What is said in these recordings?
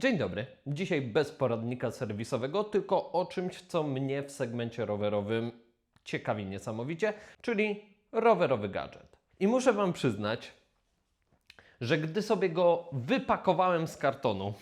Dzień dobry. Dzisiaj bez poradnika serwisowego, tylko o czymś, co mnie w segmencie rowerowym ciekawi niesamowicie, czyli rowerowy gadżet. I muszę Wam przyznać, że gdy sobie go wypakowałem z kartonu,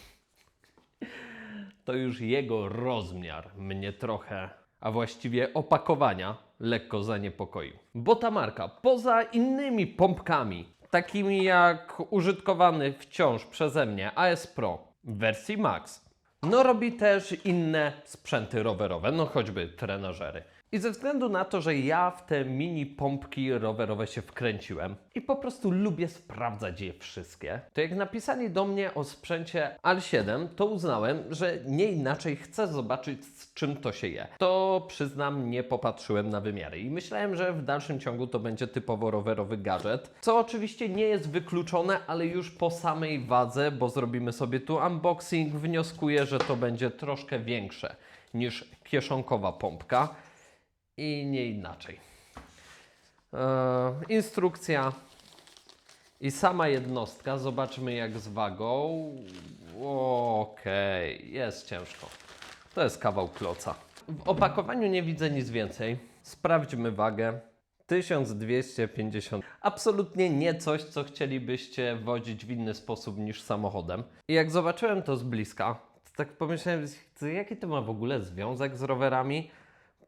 to już jego rozmiar mnie trochę, a właściwie opakowania, lekko zaniepokoił. Bo ta marka, poza innymi pompkami, takimi jak użytkowany wciąż przeze mnie AS Pro wersji Max, no robi też inne sprzęty rowerowe, no choćby trenażery. I ze względu na to, że ja w te mini pompki rowerowe się wkręciłem i po prostu lubię sprawdzać je wszystkie, to jak napisali do mnie o sprzęcie AL7, to uznałem, że nie inaczej chcę zobaczyć z czym to się je. To przyznam, nie popatrzyłem na wymiary i myślałem, że w dalszym ciągu to będzie typowo rowerowy gadżet, co oczywiście nie jest wykluczone, ale już po samej wadze, bo zrobimy sobie tu unboxing, wnioskuję, że to będzie troszkę większe niż kieszonkowa pompka i nie inaczej. Eee, instrukcja i sama jednostka. Zobaczmy jak z wagą. Okej, jest ciężko. To jest kawał kloca. W opakowaniu nie widzę nic więcej. Sprawdźmy wagę. 1250. Absolutnie nie coś, co chcielibyście wodzić w inny sposób niż samochodem. I jak zobaczyłem to z bliska, to tak pomyślałem, jaki to ma w ogóle związek z rowerami?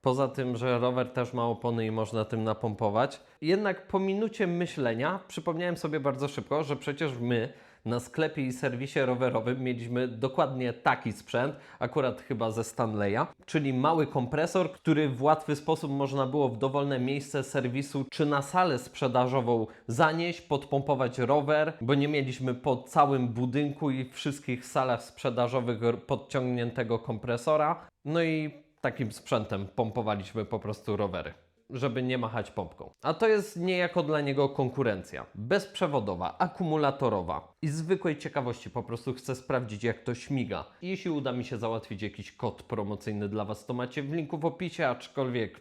Poza tym, że rower też ma opony i można tym napompować. Jednak po minucie myślenia przypomniałem sobie bardzo szybko, że przecież my na sklepie i serwisie rowerowym mieliśmy dokładnie taki sprzęt, akurat chyba ze Stanleya, czyli mały kompresor, który w łatwy sposób można było w dowolne miejsce serwisu czy na salę sprzedażową zanieść, podpompować rower, bo nie mieliśmy po całym budynku i wszystkich salach sprzedażowych podciągniętego kompresora. No i takim sprzętem pompowaliśmy po prostu rowery, żeby nie machać pompką. A to jest niejako dla niego konkurencja. Bezprzewodowa, akumulatorowa i zwykłej ciekawości po prostu chcę sprawdzić jak to śmiga. Jeśli uda mi się załatwić jakiś kod promocyjny dla Was, to macie w linku w opisie, aczkolwiek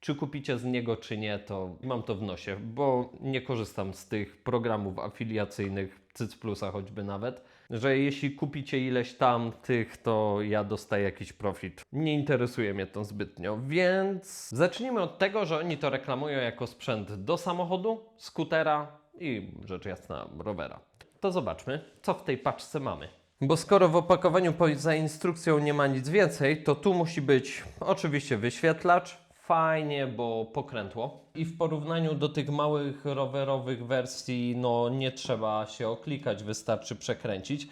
czy kupicie z niego, czy nie, to mam to w nosie, bo nie korzystam z tych programów afiliacyjnych, Cyc Plusa choćby nawet, że jeśli kupicie ileś tam tych, to ja dostaję jakiś profit. Nie interesuje mnie to zbytnio, więc zacznijmy od tego, że oni to reklamują jako sprzęt do samochodu, skutera i rzecz jasna rowera. To zobaczmy, co w tej paczce mamy. Bo skoro w opakowaniu poza instrukcją nie ma nic więcej, to tu musi być oczywiście wyświetlacz, fajnie, bo pokrętło. I w porównaniu do tych małych rowerowych wersji, no nie trzeba się oklikać, wystarczy przekręcić.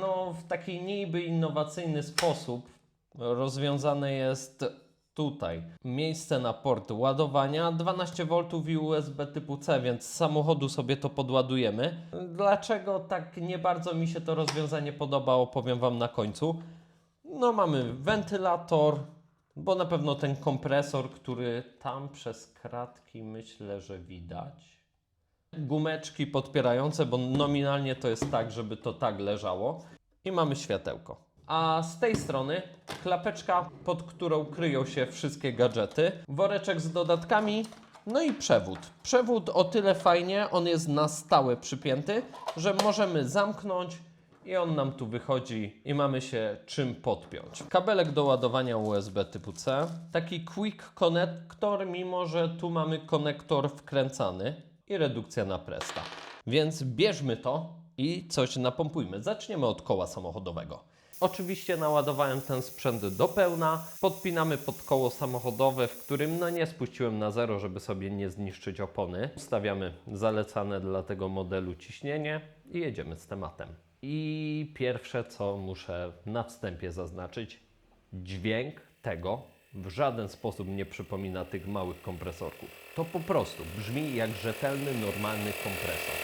No w taki niby innowacyjny sposób rozwiązane jest tutaj. Miejsce na port ładowania 12V i USB typu C, więc z samochodu sobie to podładujemy. Dlaczego tak nie bardzo mi się to rozwiązanie podoba, opowiem Wam na końcu. No mamy wentylator, bo na pewno ten kompresor, który tam przez kratki myślę, że widać. Gumeczki podpierające, bo nominalnie to jest tak, żeby to tak leżało. I mamy światełko. A z tej strony klapeczka, pod którą kryją się wszystkie gadżety, woreczek z dodatkami, no i przewód. Przewód o tyle fajnie, on jest na stałe przypięty, że możemy zamknąć i on nam tu wychodzi i mamy się czym podpiąć. Kabelek do ładowania USB typu C. Taki quick connector, mimo że tu mamy konektor wkręcany i redukcja na presta. Więc bierzmy to i coś napompujmy. Zaczniemy od koła samochodowego. Oczywiście naładowałem ten sprzęt do pełna. Podpinamy pod koło samochodowe, w którym no nie spuściłem na zero, żeby sobie nie zniszczyć opony. Ustawiamy zalecane dla tego modelu ciśnienie i jedziemy z tematem. I pierwsze co muszę na wstępie zaznaczyć, dźwięk tego w żaden sposób nie przypomina tych małych kompresorków. To po prostu brzmi jak rzetelny, normalny kompresor.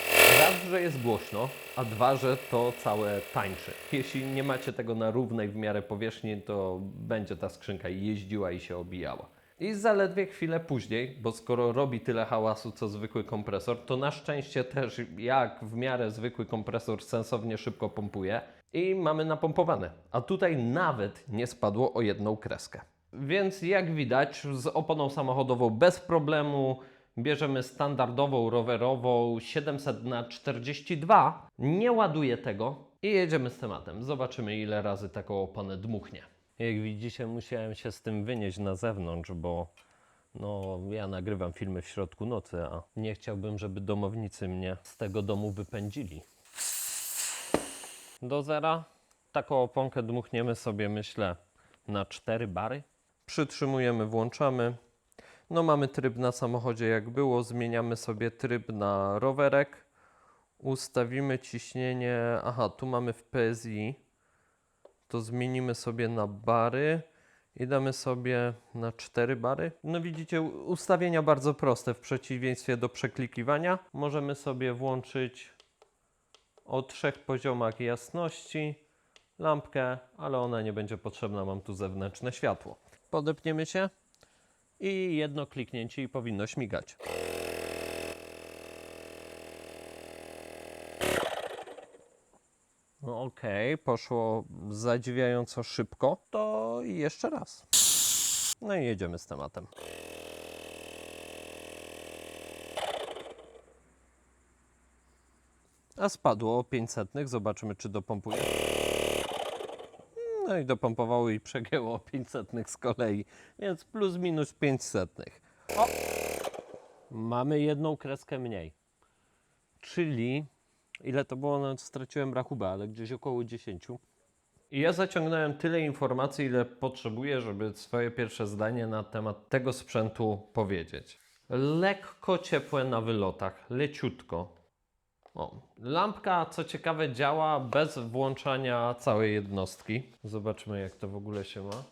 Raz, że jest głośno, a dwa, że to całe tańczy. Jeśli nie macie tego na równej w miarę powierzchni, to będzie ta skrzynka jeździła i się obijała. I zaledwie chwilę później, bo skoro robi tyle hałasu co zwykły kompresor, to na szczęście też jak w miarę zwykły kompresor sensownie szybko pompuje i mamy napompowane. A tutaj nawet nie spadło o jedną kreskę. Więc jak widać z oponą samochodową bez problemu bierzemy standardową rowerową 700 na 42 nie ładuję tego, I jedziemy z tematem. Zobaczymy, ile razy taką oponę dmuchnie. Jak widzicie, musiałem się z tym wynieść na zewnątrz, bo no, ja nagrywam filmy w środku nocy, a nie chciałbym, żeby domownicy mnie z tego domu wypędzili. Do zera taką oponkę dmuchniemy sobie, myślę, na 4 bary. Przytrzymujemy, włączamy. No mamy tryb na samochodzie jak było, zmieniamy sobie tryb na rowerek. Ustawimy ciśnienie, aha, tu mamy w PSI. To zmienimy sobie na bary i damy sobie na 4 bary. No widzicie, ustawienia bardzo proste w przeciwieństwie do przeklikiwania. Możemy sobie włączyć o trzech poziomach jasności lampkę, ale ona nie będzie potrzebna, mam tu zewnętrzne światło. Podepniemy się i jedno kliknięcie i powinno śmigać. No okej, poszło zadziwiająco szybko, to jeszcze raz. No i jedziemy z tematem. A spadło o 500, zobaczymy czy dopompuje. No i dopompowało i przegięło o 500 z kolei, więc plus minus 500. O! Mamy jedną kreskę mniej. Czyli ile to było? No, straciłem rachubę, ale gdzieś około 10. I ja zaciągnąłem tyle informacji, ile potrzebuję, żeby swoje pierwsze zdanie na temat tego sprzętu powiedzieć. Lekko ciepłe na wylotach, leciutko. O, lampka, co ciekawe, działa bez włączania całej jednostki. Zobaczmy, jak to w ogóle się ma.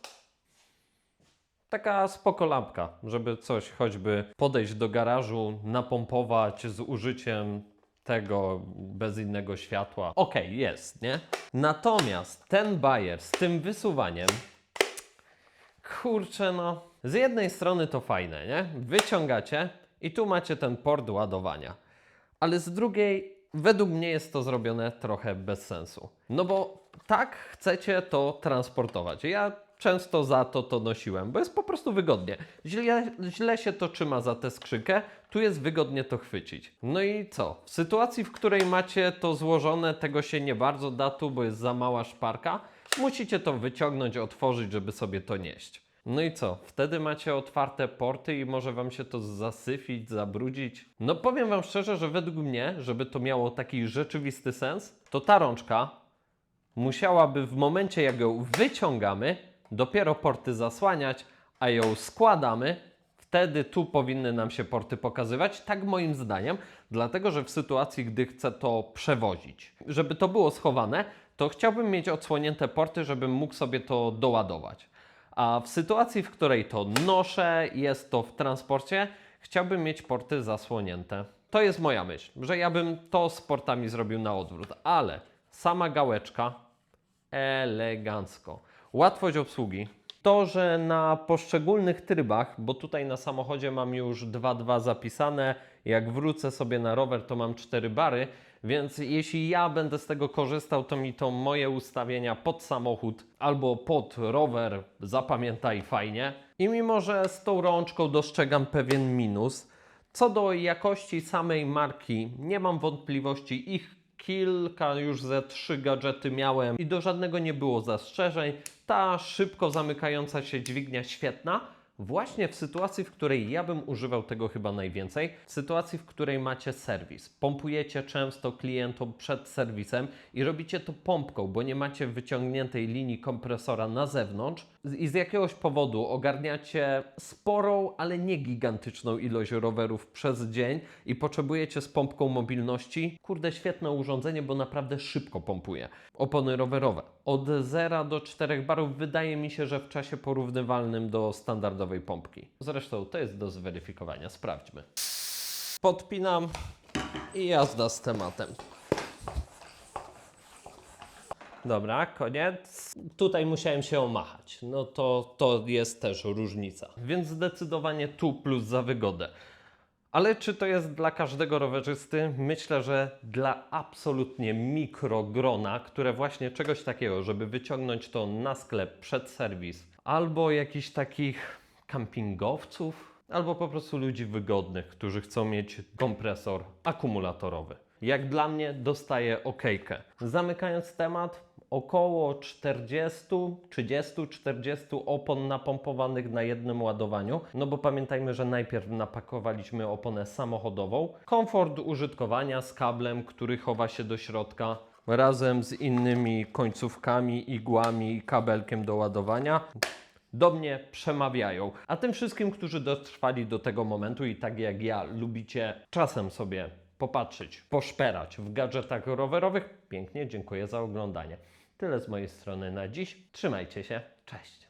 Taka spoko lampka, żeby coś choćby podejść do garażu, napompować z użyciem tego bez innego światła. Okej, jest, nie? Natomiast ten bajer z tym wysuwaniem, kurczę no, z jednej strony to fajne, nie? Wyciągacie i tu macie ten port ładowania. Ale z drugiej, według mnie jest to zrobione trochę bez sensu. No bo tak chcecie to transportować. Ja często za to to nosiłem, bo jest po prostu wygodnie. Źle, źle się to trzyma za tę skrzynkę, tu jest wygodnie to chwycić. No i co? W sytuacji, w której macie to złożone, tego się nie bardzo da tu, bo jest za mała szparka, musicie to wyciągnąć, otworzyć, żeby sobie to nieść. No i co? Wtedy macie otwarte porty i może Wam się to zasyfić, zabrudzić. No powiem Wam szczerze, że według mnie, żeby to miało taki rzeczywisty sens, to ta rączka musiałaby w momencie, jak ją wyciągamy, dopiero porty zasłaniać, a ją składamy, wtedy tu powinny nam się porty pokazywać. Tak moim zdaniem, dlatego że w sytuacji, gdy chcę to przewozić, żeby to było schowane, to chciałbym mieć odsłonięte porty, żebym mógł sobie to doładować. A w sytuacji, w której to noszę, jest to w transporcie, chciałbym mieć porty zasłonięte. To jest moja myśl, że ja bym to z portami zrobił na odwrót, ale sama gałeczka elegancko. Łatwość obsługi. To, że na poszczególnych trybach, bo tutaj na samochodzie mam już 2.2 zapisane, jak wrócę sobie na rower, to mam 4 bary, więc jeśli ja będę z tego korzystał, to mi to moje ustawienia pod samochód albo pod rower zapamiętaj fajnie. I mimo, że z tą rączką dostrzegam pewien minus, co do jakości samej marki, nie mam wątpliwości. Ich kilka, już ze trzy gadżety miałem i do żadnego nie było zastrzeżeń. Ta szybko zamykająca się dźwignia świetna. Właśnie w sytuacji, w której ja bym używał tego chyba najwięcej, w sytuacji, w której macie serwis, pompujecie często klientom przed serwisem i robicie to pompką, bo nie macie wyciągniętej linii kompresora na zewnątrz i z jakiegoś powodu ogarniacie sporą, ale nie gigantyczną ilość rowerów przez dzień i potrzebujecie z pompką mobilności, kurde, świetne urządzenie, bo naprawdę szybko pompuje. Opony rowerowe. Od 0 do 4 barów wydaje mi się, że w czasie porównywalnym do standardowej pompki. Zresztą to jest do zweryfikowania. Sprawdźmy. Podpinam i jazda z tematem. Dobra, koniec. Tutaj musiałem się omachać. No to, to jest też różnica. Więc zdecydowanie tu plus za wygodę. Ale czy to jest dla każdego rowerzysty? Myślę, że dla absolutnie mikrogrona, które właśnie czegoś takiego, żeby wyciągnąć to na sklep przed serwis, albo jakichś takich kampingowców, albo po prostu ludzi wygodnych, którzy chcą mieć kompresor akumulatorowy. jak dla mnie dostaje okejkę. Zamykając temat, około 40, 30, 40 opon napompowanych na jednym ładowaniu. No bo pamiętajmy, że najpierw napakowaliśmy oponę samochodową. Komfort użytkowania z kablem, który chowa się do środka razem z innymi końcówkami, igłami i kabelkiem do ładowania do mnie przemawiają. A tym wszystkim, którzy dotrwali do tego momentu i tak jak ja lubicie czasem sobie popatrzeć, poszperać w gadżetach rowerowych, pięknie dziękuję za oglądanie. Tyle z mojej strony na dziś. Trzymajcie się. Cześć.